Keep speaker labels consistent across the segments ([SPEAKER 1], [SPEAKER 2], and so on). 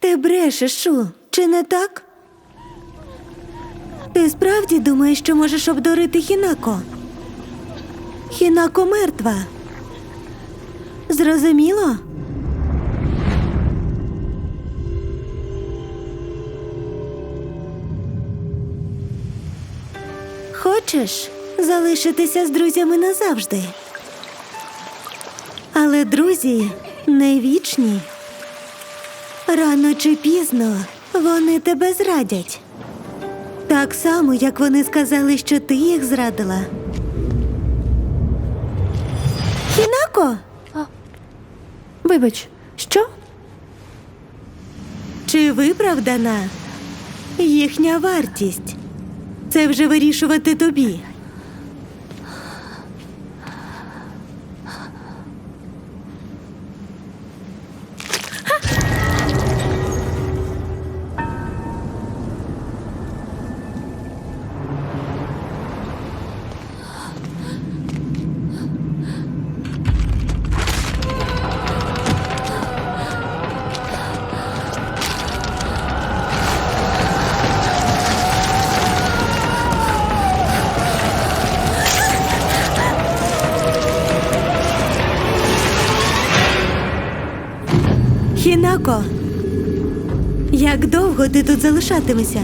[SPEAKER 1] Ти брешеш, Шу, чи не так? Ти справді думаєш, що можеш обдурити Хінако? Хінако мертва. Зрозуміло? Хочеш залишитися з друзями назавжди? Але друзі не вічні. Рано чи пізно вони тебе зрадять. Так само, як вони сказали, що ти їх зрадила. Хінако,
[SPEAKER 2] Вибач, що?
[SPEAKER 1] чи виправдана їхня вартість? Це вже вирішувати тобі. Хінако, як довго ти тут залишатимешся?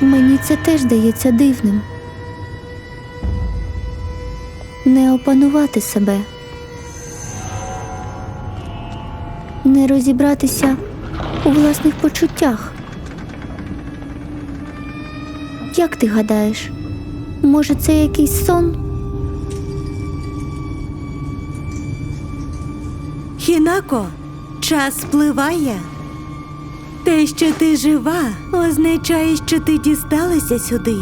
[SPEAKER 2] Мені це теж здається дивним. Не опанувати себе, не розібратися у власних почуттях. Як ти гадаєш, може, це якийсь сон?
[SPEAKER 1] Хінако, час спливає. Те, що ти жива, означає, що ти дісталася сюди,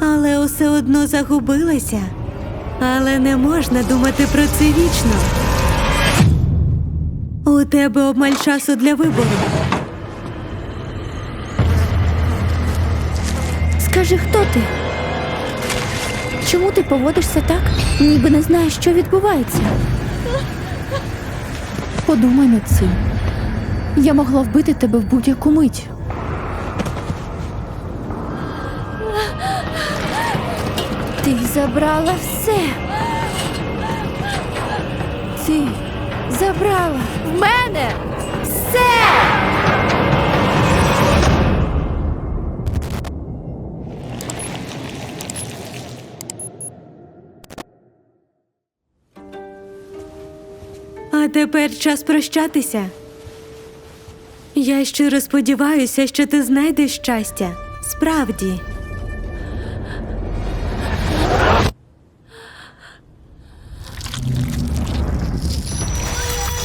[SPEAKER 1] але усе одно загубилася. Але не можна думати про це вічно. У тебе обмаль часу для вибору.
[SPEAKER 2] Скажи, хто ти? Чому ти поводишся так, ніби не знаєш, що відбувається?
[SPEAKER 3] Подумай над цим. Я могла вбити тебе в будь-яку мить.
[SPEAKER 2] Ти забрала все. Ти забрала в мене
[SPEAKER 1] А тепер час прощатися. Я щиро сподіваюся, що ти знайдеш щастя. Справді.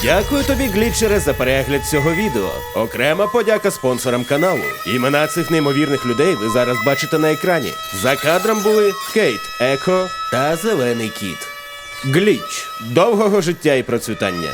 [SPEAKER 4] Дякую тобі, глітчере, за перегляд цього відео. Окрема подяка спонсорам каналу. Імена цих неймовірних людей ви зараз бачите на екрані. За кадром були Кейт, Еко та Зелений Кіт. Гліч довгого життя і процвітання.